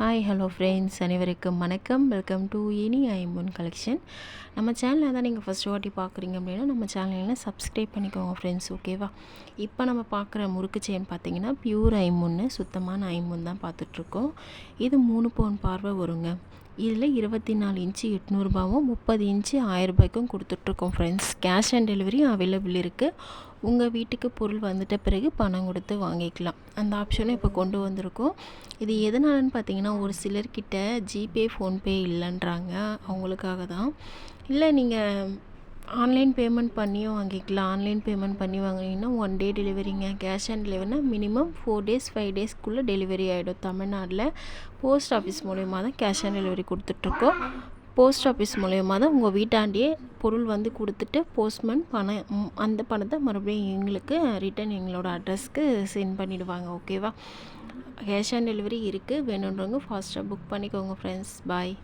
Hi hello friends அனைவருக்கும் வணக்கம். Welcome to இனி ஐம்பொன் கலெக்ஷன் நம்ம சேனலில் தான் நீங்கள் ஃபஸ்ட் வாட்டி பார்க்குறீங்க அப்படின்னா நம்ம சேனலில் சப்ஸ்கிரைப் பண்ணிக்கோங்க ஃப்ரெண்ட்ஸ் ஓகேவா இப்போ நம்ம பார்க்குற முறுக்கு செயின் பார்த்தீங்கன்னா பியூர் ஐம்பொன்னு சுத்தமான ஐம்பொன் தான் பார்த்துட்ருக்கோம். இது மூணு பவுன் பார்வை வருங்க. இதில் இருபத்தி நாலு இன்ச்சு எட்நூறுபாவும் முப்பது இன்ச்சு ஆயிரரூபாய்க்கும் கொடுத்துட்ருக்கோம் ஃப்ரெண்ட்ஸ் கேஷ் ஆன் டெலிவரியும் அவைலபிள் இருக்குது உங்கள் வீட்டுக்கு பொருள் வந்துட்ட பிறகு பணம் கொடுத்து வாங்கிக்கலாம். அந்த ஆப்ஷனும் இப்போ கொண்டு வந்திருக்கோம். இது எதனாலன்னு பார்த்தீங்கன்னா ஒரு சிலர்கிட்ட ஜிபே ஃபோன்பே இல்லைன்றாங்க. அவங்களுக்காக தான். இல்லை நீங்கள் ஆன்லைன் பேமெண்ட் பண்ணியும் வாங்கிக்கலாம். ஆன்லைன் பேமெண்ட் பண்ணி வாங்கினீங்கன்னா ஒன் டே டெலிவரிங்க கேஷ் ஆன் டெலிவரினா மினிமம் ஃபோர் டேஸ் ஃபைவ் டேஸ்க்குள்ளே டெலிவரி ஆகிடும் தமிழ்நாட்டில் போஸ்ட் ஆஃபீஸ் மூலயமா தான் கேஷ் ஆன் டெலிவரி கொடுத்துட்ருக்கோம். போஸ்ட் ஆஃபீஸ் மூலயமா தான் உங்கள் வீட்டாண்டியே பொருள் வந்து கொடுத்துட்டு போஸ்ட்மேன் பணம் அந்த பணத்தை மறுபடியும் எங்களுக்கு ரிட்டன் எங்களோட அட்ரஸ்க்கு சென்ட் பண்ணிவிடுவாங்க ஓகேவா கேஷ் ஆன் டெலிவரி இருக்குது வேணுன்றவங்க ஃபாஸ்ட்டாக புக் பண்ணிக்கோங்க ஃப்ரெண்ட்ஸ் பாய்